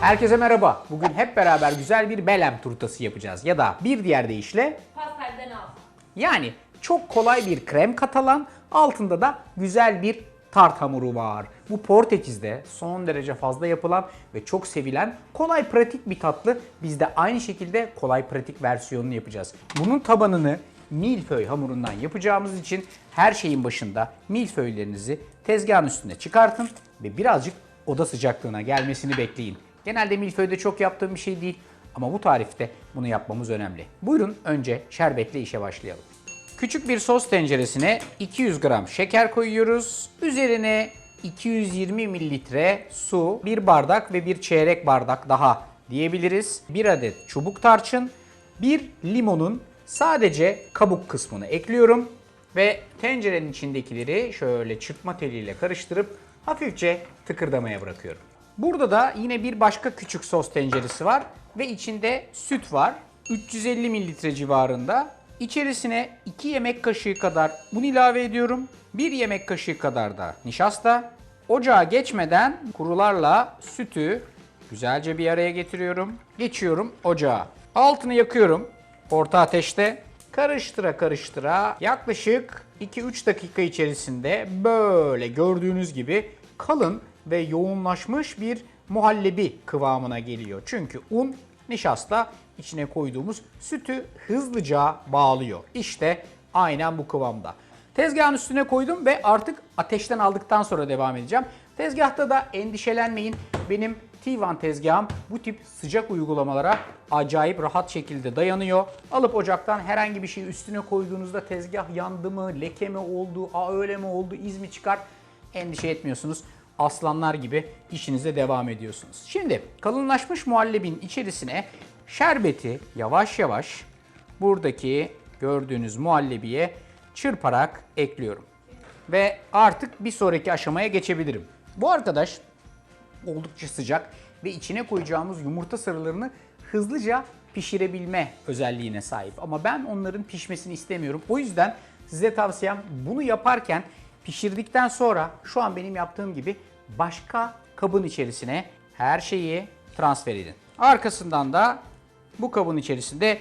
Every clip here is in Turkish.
Herkese merhaba. Bugün hep beraber güzel bir belem turtası yapacağız. Ya da bir diğer deyişle Pastelden al. yani çok kolay bir krem katalan, altında da güzel bir tart hamuru var. Bu Portekiz'de son derece fazla yapılan ve çok sevilen kolay pratik bir tatlı. Biz de aynı şekilde kolay pratik versiyonunu yapacağız. Bunun tabanını milföy hamurundan yapacağımız için her şeyin başında milföylerinizi tezgahın üstüne çıkartın ve birazcık oda sıcaklığına gelmesini bekleyin. Genelde milföyde çok yaptığım bir şey değil ama bu tarifte bunu yapmamız önemli. Buyurun önce şerbetle işe başlayalım. Küçük bir sos tenceresine 200 gram şeker koyuyoruz. Üzerine 220 mililitre su, bir bardak ve bir çeyrek bardak daha diyebiliriz. Bir adet çubuk tarçın, bir limonun sadece kabuk kısmını ekliyorum ve tencerenin içindekileri şöyle çırpma teliyle karıştırıp hafifçe tıkırdamaya bırakıyorum. Burada da yine bir başka küçük sos tenceresi var ve içinde süt var. 350 mililitre civarında. İçerisine 2 yemek kaşığı kadar un ilave ediyorum. 1 yemek kaşığı kadar da nişasta. Ocağa geçmeden kurularla sütü güzelce bir araya getiriyorum. Geçiyorum ocağa. Altını yakıyorum orta ateşte. Karıştıra karıştıra yaklaşık 2-3 dakika içerisinde böyle gördüğünüz gibi kalın ve yoğunlaşmış bir muhallebi kıvamına geliyor. Çünkü un nişasta içine koyduğumuz sütü hızlıca bağlıyor. İşte aynen bu kıvamda. Tezgahın üstüne koydum ve artık ateşten aldıktan sonra devam edeceğim. Tezgahta da endişelenmeyin. Benim T1 tezgahım bu tip sıcak uygulamalara acayip rahat şekilde dayanıyor. Alıp ocaktan herhangi bir şeyi üstüne koyduğunuzda tezgah yandı mı, leke mi oldu, a öyle mi oldu, iz mi çıkar endişe etmiyorsunuz. Aslanlar gibi işinize devam ediyorsunuz. Şimdi kalınlaşmış muhallebin içerisine şerbeti yavaş yavaş buradaki gördüğünüz muhallebiye çırparak ekliyorum. Ve artık bir sonraki aşamaya geçebilirim. Bu arkadaş oldukça sıcak ve içine koyacağımız yumurta sarılarını hızlıca pişirebilme özelliğine sahip. Ama ben onların pişmesini istemiyorum. O yüzden size tavsiyem bunu yaparken pişirdikten sonra şu an benim yaptığım gibi başka kabın içerisine her şeyi transfer edin. Arkasından da bu kabın içerisinde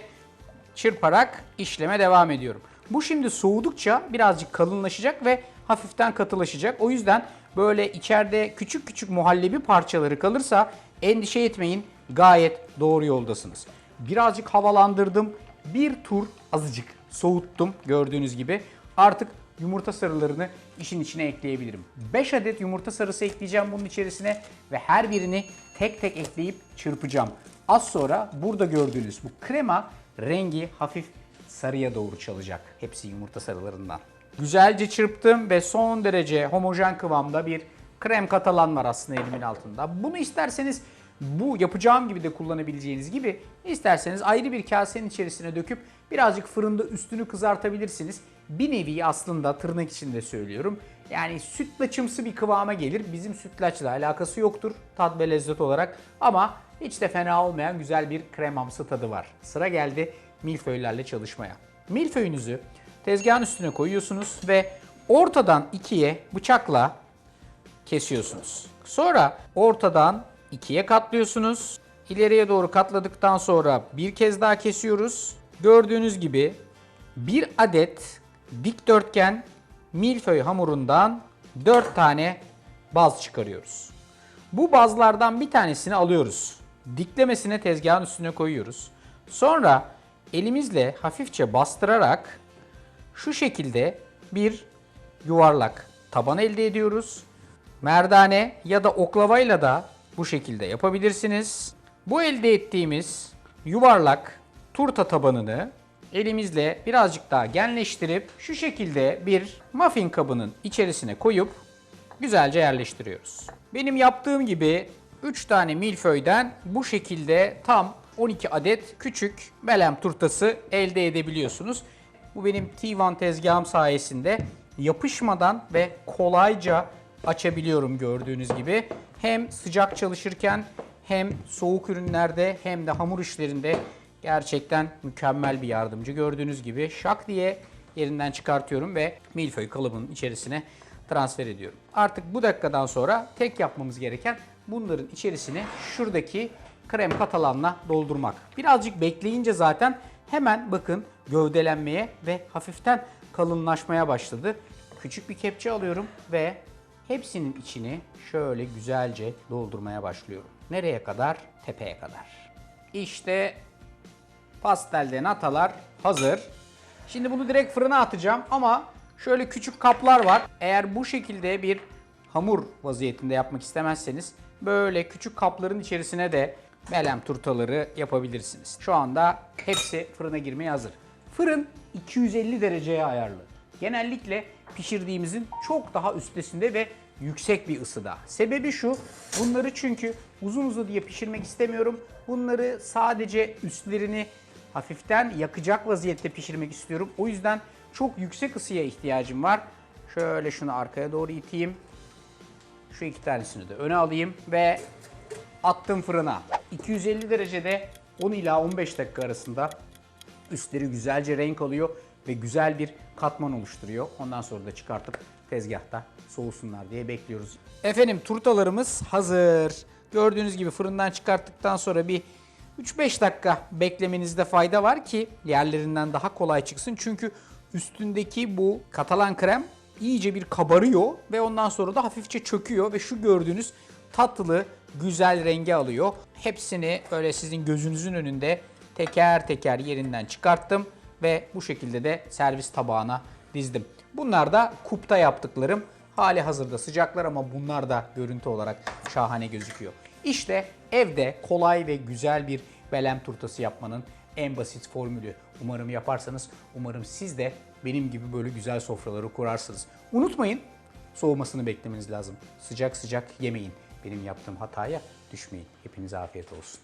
çırparak işleme devam ediyorum. Bu şimdi soğudukça birazcık kalınlaşacak ve hafiften katılaşacak. O yüzden böyle içeride küçük küçük muhallebi parçaları kalırsa endişe etmeyin. Gayet doğru yoldasınız. Birazcık havalandırdım. Bir tur azıcık soğuttum gördüğünüz gibi. Artık yumurta sarılarını işin içine ekleyebilirim. 5 adet yumurta sarısı ekleyeceğim bunun içerisine ve her birini tek tek ekleyip çırpacağım. Az sonra burada gördüğünüz bu krema rengi hafif sarıya doğru çalacak. Hepsi yumurta sarılarından. Güzelce çırptım ve son derece homojen kıvamda bir krem katalan var aslında elimin altında. Bunu isterseniz bu yapacağım gibi de kullanabileceğiniz gibi isterseniz ayrı bir kasenin içerisine döküp birazcık fırında üstünü kızartabilirsiniz. Bir nevi aslında tırnak içinde söylüyorum. Yani sütlaçımsı bir kıvama gelir. Bizim sütlaçla alakası yoktur tat ve lezzet olarak ama hiç de fena olmayan güzel bir kremamsı tadı var. Sıra geldi milföylerle çalışmaya. Milföyünüzü tezgahın üstüne koyuyorsunuz ve ortadan ikiye bıçakla kesiyorsunuz. Sonra ortadan ikiye katlıyorsunuz. İleriye doğru katladıktan sonra bir kez daha kesiyoruz. Gördüğünüz gibi bir adet dikdörtgen milföy hamurundan 4 tane baz çıkarıyoruz. Bu bazlardan bir tanesini alıyoruz. Diklemesine tezgahın üstüne koyuyoruz. Sonra elimizle hafifçe bastırarak şu şekilde bir yuvarlak taban elde ediyoruz. Merdane ya da oklavayla da bu şekilde yapabilirsiniz. Bu elde ettiğimiz yuvarlak turta tabanını elimizle birazcık daha genleştirip şu şekilde bir muffin kabının içerisine koyup güzelce yerleştiriyoruz. Benim yaptığım gibi 3 tane milföyden bu şekilde tam 12 adet küçük melem turtası elde edebiliyorsunuz. Bu benim T1 tezgahım sayesinde yapışmadan ve kolayca açabiliyorum gördüğünüz gibi. Hem sıcak çalışırken hem soğuk ürünlerde hem de hamur işlerinde gerçekten mükemmel bir yardımcı. Gördüğünüz gibi şak diye yerinden çıkartıyorum ve milföy kalıbının içerisine transfer ediyorum. Artık bu dakikadan sonra tek yapmamız gereken bunların içerisine şuradaki krem katalanla doldurmak. Birazcık bekleyince zaten hemen bakın gövdelenmeye ve hafiften kalınlaşmaya başladı. Küçük bir kepçe alıyorum ve hepsinin içini şöyle güzelce doldurmaya başlıyorum. Nereye kadar? Tepeye kadar. İşte pastelden atalar hazır. Şimdi bunu direkt fırına atacağım ama şöyle küçük kaplar var. Eğer bu şekilde bir hamur vaziyetinde yapmak istemezseniz böyle küçük kapların içerisine de melem turtaları yapabilirsiniz. Şu anda hepsi fırına girmeye hazır. Fırın 250 dereceye ayarlı. Genellikle pişirdiğimizin çok daha üstesinde ve yüksek bir ısıda. Sebebi şu, bunları çünkü uzun uzadıya pişirmek istemiyorum. Bunları sadece üstlerini hafiften yakacak vaziyette pişirmek istiyorum. O yüzden çok yüksek ısıya ihtiyacım var. Şöyle şunu arkaya doğru iteyim. Şu iki tanesini de öne alayım ve attım fırına. 250 derecede 10 ila 15 dakika arasında üstleri güzelce renk alıyor ve güzel bir katman oluşturuyor. Ondan sonra da çıkartıp tezgahta soğusunlar diye bekliyoruz. Efendim turtalarımız hazır. Gördüğünüz gibi fırından çıkarttıktan sonra bir 3-5 dakika beklemenizde fayda var ki yerlerinden daha kolay çıksın. Çünkü üstündeki bu katalan krem iyice bir kabarıyor ve ondan sonra da hafifçe çöküyor ve şu gördüğünüz tatlı güzel rengi alıyor. Hepsini böyle sizin gözünüzün önünde teker teker yerinden çıkarttım ve bu şekilde de servis tabağına dizdim. Bunlar da kupta yaptıklarım. Hali hazırda sıcaklar ama bunlar da görüntü olarak şahane gözüküyor. İşte evde kolay ve güzel bir belem turtası yapmanın en basit formülü. Umarım yaparsanız, umarım siz de benim gibi böyle güzel sofraları kurarsınız. Unutmayın, soğumasını beklemeniz lazım. Sıcak sıcak yemeyin. Benim yaptığım hataya düşmeyin. Hepinize afiyet olsun.